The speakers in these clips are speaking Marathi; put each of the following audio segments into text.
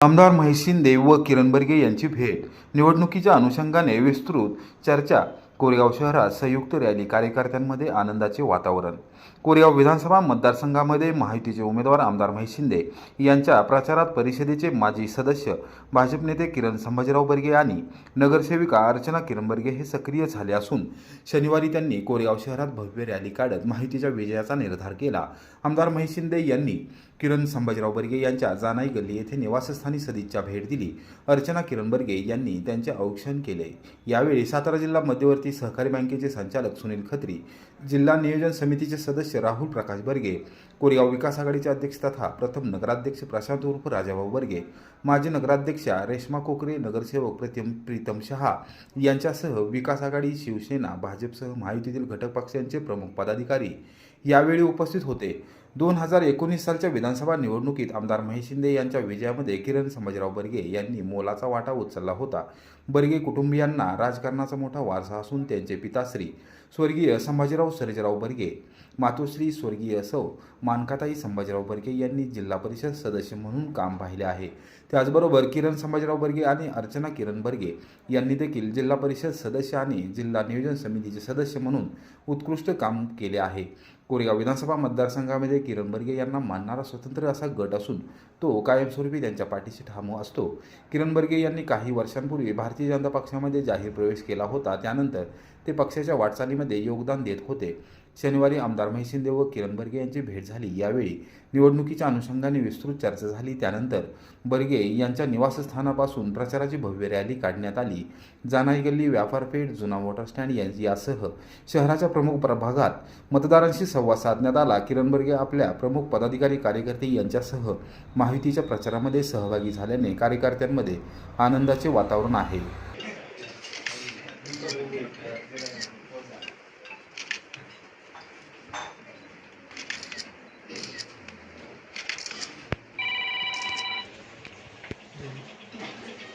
आमदार महेश शिंदे व किरण बर्गे यांची भेट. निवडणुकीच्या अनुषंगाने विस्तृत चर्चा कोरेगाव शहरात संयुक्त रॅली कार्यकर्त्यांमध्ये आनंदाचे वातावरण. कोरेगाव विधानसभा मतदारसंघामध्ये माहितीचे उमेदवार आमदार महेश शिंदे यांच्या प्रचारात परिषदेचे माजी सदस्य भाजप नेते किरण संभाजीराव बर्गे आणि नगरसेविका अर्चना किरण बर्गे हे सक्रिय झाले असून शनिवारी त्यांनी कोरेगाव शहरात भव्य रॅली काढत माहितीच्या विजयाचा निर्धार केला. आमदार महेश शिंदे यांनी किरण संभाजीराव बर्गे यांच्या जानाई गल्ली येथे निवासस्थानी सदिच्छा भेट दिली. अर्चना किरण बर्गे यांनी त्यांचे औक्षण केले. यावेळी सातारा जिल्हा मध्यवर्ती सहकारी बँकेचे संचालक सुनील खत्री जिल्हा नियोजन समितीचे सदस्य राहुल प्रकाश बर्गे कोरेगाव विकास आघाडीचे अध्यक्ष तथा प्रथम नगराध्यक्ष प्रशांत उर्फ राजाभाऊ बर्गे माजी नगराध्यक्षा रेश्मा कोकरे नगरसेवक प्रथम प्रीतम शहा यांच्यासह विकास आघाडी शिवसेना भाजपसह महायुतीतील घटक पक्षांचे प्रमुख पदाधिकारी यावेळी उपस्थित होते. दोन हजार एकोणीस सालच्या विधानसभा निवडणुकीत आमदार महेश शिंदे यांच्या विजयामध्ये किरण संभाजीराव बर्गे यांनी मोलाचा वाटा उचलला होता. बर्गे कुटुंबियांना राजकारणाचा मोठा वारसा असून त्यांचे पिताश्री स्वर्गीय संभाजीराव सर्जेराव बर्गे मातोश्री स्वर्गीय सौ मानकाताई संभाजीराव बर्गे यांनी जिल्हा परिषद सदस्य म्हणून काम पाहिले आहे. त्याचबरोबर किरण संभाजीराव बर्गे आणि अर्चना किरण बर्गे यांनी देखील जिल्हा परिषद सदस्य आणि जिल्हा नियोजन समितीचे सदस्य म्हणून उत्कृष्ट काम केले आहे. कोरेगाव विधानसभा मतदारसंघामध्ये किरण बर्गे यांना मानणारा स्वतंत्र असा गट असून तो कायमस्वरूपी त्यांच्या पाठीशी ठामू असतो. किरण बर्गे यांनी काही वर्षांपूर्वी भारतीय जनता पक्षामध्ये जाहीर प्रवेश केला होता. त्यानंतर ते पक्षाच्या वाटचालीमध्ये योगदान देत होते. शनिवारी आमदार महिशिंदे व किरण बर्गे यांची भेट झाली. यावेळी निवडणुकीच्या अनुषंगाने विस्तृत चर्चा झाली. त्यानंतर बर्गे यांच्या निवासस्थानापासून प्रचाराची भव्य रॅली काढण्यात आली. जानाई गल्ली व्यापारपेठ जुना वॉटर स्टँड यासह शहराच्या प्रमुख प्रभागात मतदारांशी संवाद साधण्यात आला. किरण बर्गे आपल्या प्रमुख पदाधिकारी कार्यकर्ते यांच्यासह माहितीच्या प्रचारामध्ये सहभागी झाल्याने कार्यकर्त्यांमध्ये आनंदाचे वातावरण आहे.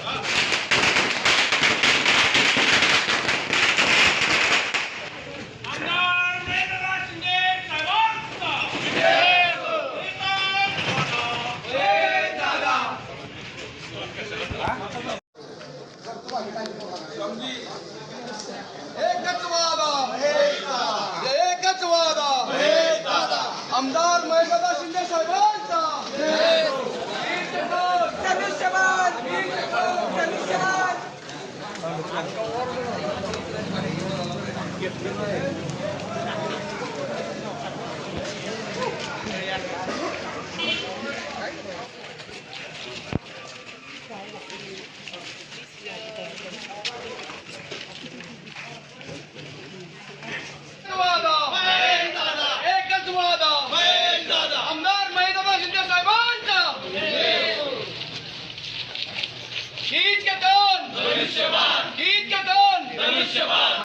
आमदार महेंद्रनाथ शिंदे Shabbat.